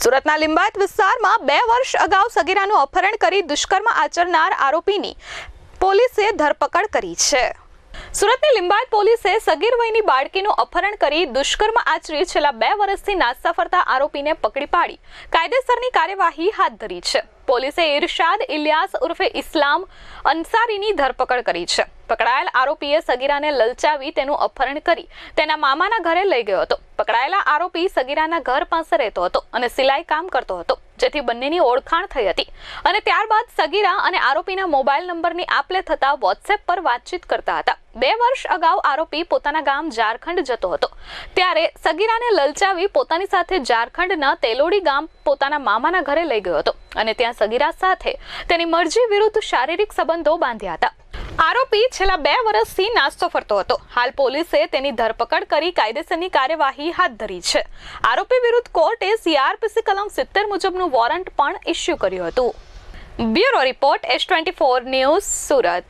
સુરતના લિંબાયત વિસ્તારમાં બે વર્ષ અગાઉ સગીરાનું અપહરણ કરી દુષ્કર્મ આચરનાર આરોપીની પોલીસે ધરપકડ કરી છે. સુરતની લિંબાયત પોલીસે સગીર વયની બાળકીનું અપહરણ કરી દુષ્કર્મ આચરી છેલ્લા બે વર્ષથી નાસ્તા ફરતા આરોપીને પકડી પાડી. કાયદેસરની કાર્યવાહી હાથ ધરી છે. પોલીસે ઇરશાદ ઇલિયાસ ઉર્ફે ઇસ્લામ અંસારીની ધરપકડ કરી છે. પકડાયેલ આરોપીએ સગીરાને લલચાવી તેનું અપહરણ કરી તેના મામાના ઘરે લઈ ગયો હતો. પકડાયેલા આરોપી સગીરાના ઘર પાસે રહેતો હતો અને સિલાઈ કામ કરતો હતો, જેથી બંનેની ઓળખાણ થઈ હતી. અને ત્યારબાદ સગીરા અને આરોપીના મોબાઈલ નંબરની આપલે થતા વોટ્સએપ પર વાતચીત કરતા હતા. બે વર્ષ અગાઉ આરોપી પોતાના ગામ ઝારખંડ જતો હતો. ત્યારે સગીરાને લલચાવી પોતાની સાથે ઝારખંડના તેલોડી ગામ પોતાના મામાના ઘરે લઈ ગયો હતો અને ત્યાં સગીરા સાથે તેની મરજી વિરુદ્ધ શારીરિક સંબંધો બાંધ્યા હતા. આરોપી છેલ્લા બે વર્ષથી નાસ્તો ફરતો હતો. હાલ પોલીસે તેની ધરપકડ કરી કાયદેસરની કાર્યવાહી હાથ ધરી છે. આરોપી વિરુદ્ધ કોર્ટે સીઆરપીસી કલમ સિત્તેર મુજબનું વોરંટ પણ ઇસ્યુ કર્યું હતું. Bureau report S twenty four news Surat.